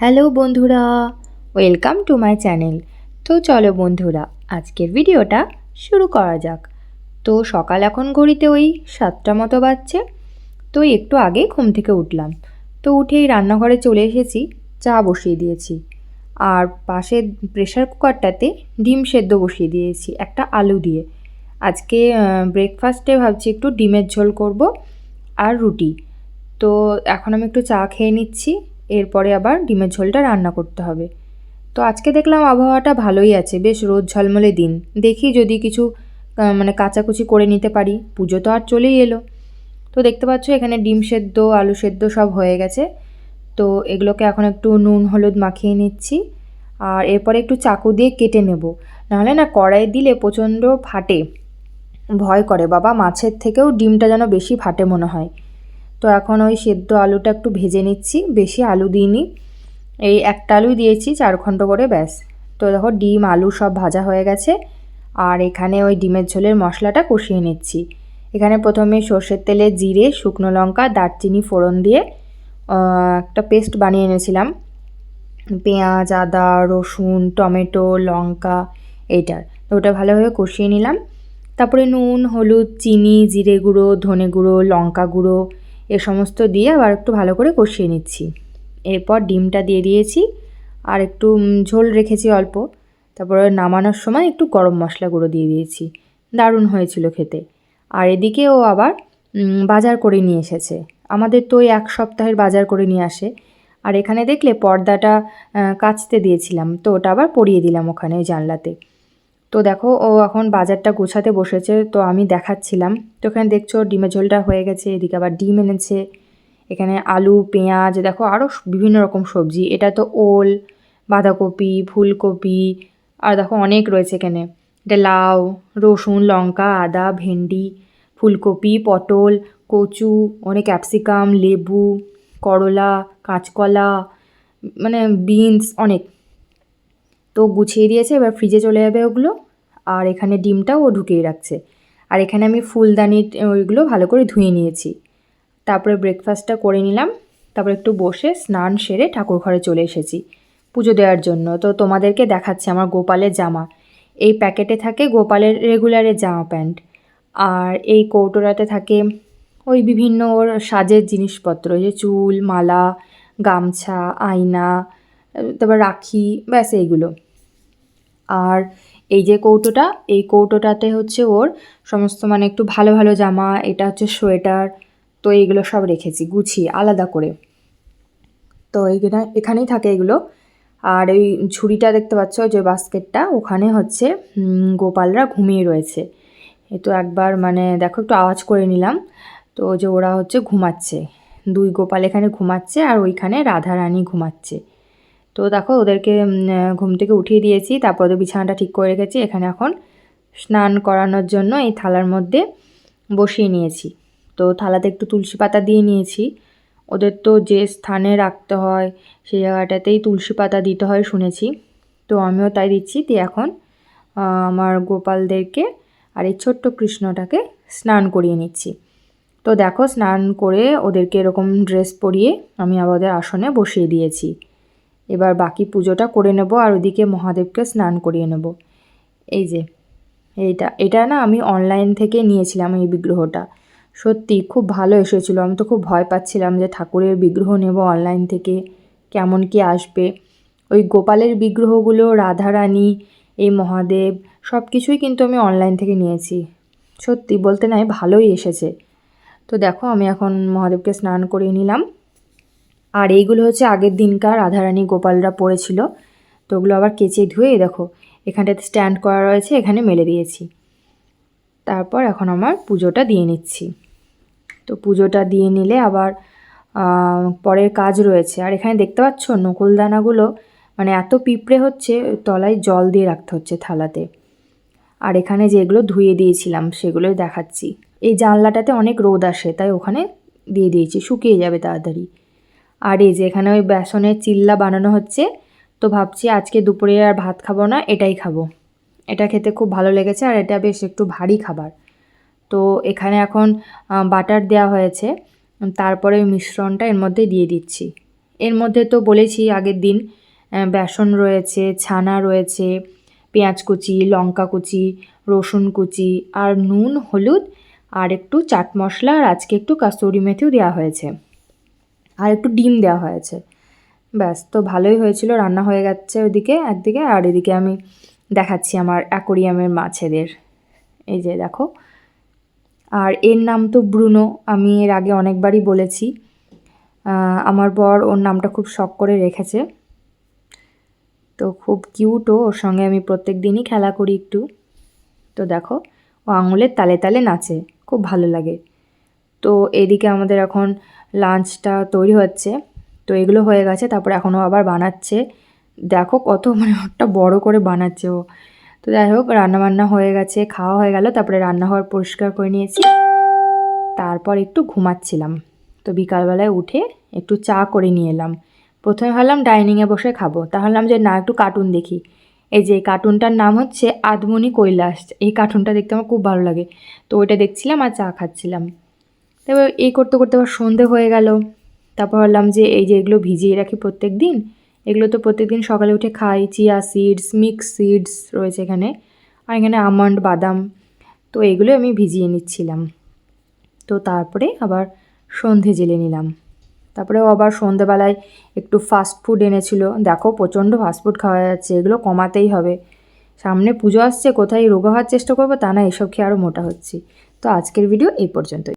Hello বন্ধুরা, welcome to my channel. তো চলো বন্ধুরা, আজকের ভিডিওটা শুরু করা যাক। তো সকাল এখন ঘড়িতে ওই সাতটা মতো বাজছে। তো একটু আগে ঘুম থেকে উঠলাম। তো উঠেই রান্নাঘরে চলে এসেছি, চা বসিয়ে দিয়েছি। আর পাশে প্রেশার কুকারটাতে ডিম সেদ্ধ বসিয়ে দিয়েছি, একটা আলু দিয়ে। আজকে ব্রেকফাস্টে ভাবছি একটু ডিমের ঝোল করব আর রুটি। তো এখন আমি একটু চা খেয়ে নিচ্ছি। এরপরে আবার ডিমের ঝোলটা রান্না করতে হবে। তো আজকে দেখলাম আবহাওয়াটা ভালোই আছে, বেশ রোদ ঝলমলে দিন। দেখি যদি কিছু মানে কাচাকুচি করে নিতে পারি। পুজো তো আর চলেই এলো। তো দেখতে পাচ্ছ এখানে ডিম সেদ্ধ, আলু সেদ্ধ সব হয়ে গেছে। তো এগুলোকে এখন একটু নুন, হলুদ মাখিয়ে নিচ্ছি। আর এরপরে একটু চাকু দিয়ে কেটে নেব। নাহলে না কড়াই দিলে প্রচণ্ড ফাটে। ভয় করে, বাবা, মাছের থেকেও ডিমটা যেন বেশি ফাটে মনে হয়। তো এখন ওই সেদ্ধ আলুটা একটু ভেজে নিচ্ছি, বেশি আলু দিইনি। এই একটা আলুই দিয়েছি চার খণ্ড করে ব্যাস। তো দেখো ডিম, আলু সব ভাজা হয়ে গেছে। আর এখানে ওই ডিমের ঝোলের মশলাটা কষিয়ে নিচ্ছি। এখানে প্রথমে সর্ষের তেলে জিরে, শুকনো লঙ্কা, দারচিনি, ফোড়ন দিয়ে একটা পেস্ট বানিয়ে এনেছিলাম। পেঁয়াজ, আদা, রসুন, টমেটো, লঙ্কা, এইটার। তো ওটা ভালোভাবে কষিয়ে নিলাম। তারপরে নুন, হলুদ, চিনি, জিরে গুঁড়ো, ধনে গুঁড়ো, লঙ্কা গুঁড়ো এ সমস্ত দিয়ে আবার একটু ভালো করে কষিয়ে নিচ্ছি। এরপর ডিমটা দিয়ে দিয়েছি। আর একটু ঝোল রেখেছি অল্প। তারপরে নামানোর সময় একটু গরম মশলা গুঁড়ো দিয়ে দিয়েছি। দারুণ হয়েছিল খেতে। আর এদিকে ও আবার বাজার করে নিয়ে এসেছে। আমাদের তো ওই এক সপ্তাহের বাজার করে নিয়ে আসে। আর এখানে দেখলে পর্দাটা কাচতে দিয়েছিলাম। তো ওটা আবার পরিয়ে দিলাম ওখানে জানলাতে। তো দেখো, ও এখন বাজারটা গোছাতে বসেছে, তো আমি দেখাচ্ছিলাম। তো এখানে দেখছ, ডিমের ঝোলটা হয়ে গেছে, এদিকে আবার ডিম এনেছে। এখানে আলু, পেঁয়াজ, দেখো আরও বিভিন্ন রকম সবজি। এটা তো ওল, বাঁধাকপি, ফুলকপি, আর দেখো, অনেক রয়েছে এখানে। এটা লাউ, রসুন, লঙ্কা, আদা, ভেন্ডি, ফুলকপি, পটল, কচু, অনেক ক্যাপসিকাম, লেবু, করলা, কাঁচকলা মানে বিনস, অনেক। তো গুছিয়ে দিয়েছে, এবার ফ্রিজে চলে যাবে ওগুলো। আর এখানে ডিমটাও ও ঢুকিয়ে রাখছে। আর এখানে আমি ফুলদানি ওইগুলো ভালো করে ধুয়ে নিয়েছি। তারপরে ব্রেকফাস্টটা করে নিলাম। তারপর একটু বসে স্নান সেরে ঠাকুর ঘরে চলে এসেছি পুজো দেওয়ার জন্য। তো তোমাদেরকে দেখাচ্ছি আমার গোপালের জামা। এই প্যাকেটে থাকে গোপালের রেগুলারের জামা প্যান্ট। আর এই কৌটোরাতে থাকে ওই বিভিন্ন ওর সাজের জিনিসপত্র। যে চুল, মালা, গামছা, আয়না তারপর রাখি, ব্যাস এইগুলো। আর এই যে কৌটোটা, এই কৌটোটাতে হচ্ছে ওর সমস্ত মানে একটু ভালো ভালো জামা, এটা হচ্ছে সোয়েটার, তো এইগুলো সব রেখেছি গুছিয়ে আলাদা করে। তো এইখানে এখানেই থাকে এগুলো। আর এই ঝুড়িটা দেখতে পাচ্ছ, যে বাস্কেটটা, ওখানে হচ্ছে গোপালরা ঘুমিয়ে রয়েছে। এ তো একবার মানে দেখো, একটু আওয়াজ করে নিলাম। তো যে ওরা হচ্ছে ঘুমাচ্ছে। দুই গোপাল এখানে ঘুমাচ্ছে আর ওইখানে রাধারানী ঘুমাচ্ছে। তো দেখো ওদেরকে ঘুম থেকে উঠিয়ে দিয়েছি, তারপর ওদের বিছানাটা ঠিক করে রেখেছি, এখানে এখন স্নান করানোর জন্য এই থালার মধ্যে বসিয়ে নিয়েছি। তো থালাতে একটু তুলসী পাতা দিয়ে নিয়েছি। ওদের তো যে স্থানে রাখতে হয়, সেই জায়গাটাতেই তুলসী পাতা দিতে হয় শুনেছি। তো আমিও তাই দিচ্ছি, দিয়ে এখন আমার গোপালদেরকে আর এই ছোট্ট কৃষ্ণটাকে স্নান করিয়ে নিচ্ছি। তো দেখো স্নান করে ওদেরকে এরকম ড্রেস পরিয়ে আমি আবার আসনে বসিয়ে দিয়েছি। এবার বাকি পুজোটা করে নেব আর ওদিকে মহাদেবকে স্নান করিয়ে নেব। এই যে, এইটা, এটা না আমি অনলাইন থেকে নিয়েছিলাম এই বিগ্রহটা। সত্যি খুব ভালো এসেছিল। আমি তো খুব ভয় পাচ্ছিলাম যে ঠাকুরের বিগ্রহ নেব অনলাইন থেকে, কেমন কি আসবে। ওই গোপালের বিগ্রহগুলো, রাধারানী, এই মহাদেব সব কিছুই কিন্তু আমি অনলাইন থেকে নিয়েছি। সত্যি বলতে নাই ভালোই এসেছে। তো দেখো, আমি এখন মহাদেবকে স্নান করিয়ে নিলাম। আর এইগুলো হচ্ছে আগের দিনকার রাধারানী গোপালরা পড়েছিল। তো ওগুলো আবার কেচে ধুয়ে দেখো, এখানটাতে স্ট্যান্ড করা রয়েছে, এখানে মেলে দিয়েছি। তারপর এখন আমার পুজোটা দিয়ে নিচ্ছি। তো পুজোটা দিয়ে নিলে আবার পরের কাজ রয়েছে। আর এখানে দেখতে পাচ্ছ নকুলদানাগুলো মানে এত পিঁপড়ে হচ্ছে, তলায় জল দিয়ে রাখতে হচ্ছে থালাতে। আর এখানে যেগুলো ধুয়ে দিয়েছিলাম, সেগুলোই দেখাচ্ছি। এই জানলাটাতে অনেক রোদ আসে, তাই ওখানে দিয়ে দিয়েছি, শুকিয়ে যাবে তাড়াতাড়ি। আর এই যে এখানে ওই বেসনের চিল্লা বানানো হচ্ছে, তো ভাবছি আজকে দুপুরে আর ভাত খাব না, এটাই খাব। এটা খেতে খুব ভালো লেগেছে আর এটা বেশ একটু ভারী খাবার। তো এখানে এখন বাটার দেওয়া হয়েছে, তারপরে মিশ্রণটা এর মধ্যে দিয়ে দিচ্ছি। এর মধ্যে তো বলেছি আগের দিন বেসন রয়েছে, ছানা রয়েছে, পেঁয়াজ কুচি, লঙ্কা কুচি, রসুন কুচি আর নুন, হলুদ আর একটু চাট মশলা আর আজকে একটু কাস্তুরি মেথিও দেওয়া হয়েছে। আর একটু ডিম দেওয়া হয়েছে। ব্যাস, তো ভালোই হয়েছিল, রান্না হয়ে গেছে ওদিকে একদিকে, আর এদিকে আমি দেখাচ্ছি আমার অ্যাকোরিয়ামের মাছেদের। এই যে দেখো। আর এর নাম তো ব্রুনো, আমি এর আগে অনেকবারই বলেছি। আমার বর ওর নামটা খুব শখ করে রেখেছে। তো খুব কিউটও ওর সঙ্গে আমি প্রত্যেক দিনই খেলা করি একটু। তো দেখো, ও আঙুলের তালে তালে নাচে, খুব ভালো লাগে। তো এদিকে আমাদের এখন লাঞ্চটা তৈরি হচ্ছে। তো এগুলো হয়ে গেছে, তারপরে এখনও আবার বানাচ্ছে। দেখো কত মানে একটা বড় করে বানাচ্ছে ও। তো যাই হোক, রান্নাবান্না হয়ে গেছে, খাওয়া হয়ে গেল, তারপরে রান্নাঘর পরিষ্কার করে নিয়েছি। তারপর একটু ঘুমাচ্ছিলাম। তো বিকালবেলায় উঠে একটু চা করে নিয়ে এলাম। প্রথমে ভাবলাম ডাইনিংয়ে বসে খাব তাহলে যে না, একটু কার্টুন দেখি। এই যে কার্টুনটার নাম হচ্ছে আদমনি কৈলাস। এই কার্টুনটা দেখতে আমার খুব ভালো লাগে। তো ওইটা দেখছিলাম আর চা খাচ্ছিলাম। তারপর এই করতে করতে আবার সন্ধে হয়ে গেল। তারপর ভাবলাম যে এই যে এগুলো ভিজিয়ে রাখি প্রত্যেক দিন এগুলো তো প্রত্যেক দিন সকালে উঠে খাই, চিয়া সিডস মিক্স সিডস রয়েছে এখানে, আর এখানে আমন্ড, বাদাম, তো এগুলো আমি ভিজিয়ে নিচ্ছিলাম। তো তারপরে আবার সন্ধে জেলে নিলাম। তারপরেও আবার সন্ধেবেলায় একটু ফাস্ট ফুড এনেছিল। দেখো প্রচণ্ড ফাস্ট ফুড খাওয়া যাচ্ছে, এগুলো কমাতেই হবে। সামনে পুজো আসছে, কোথায় রোগা হওয়ার চেষ্টা করব তা না, এসব খেয়ে আরও মোটা হচ্ছি। তো আজকের ভিডিও এই পর্যন্তই।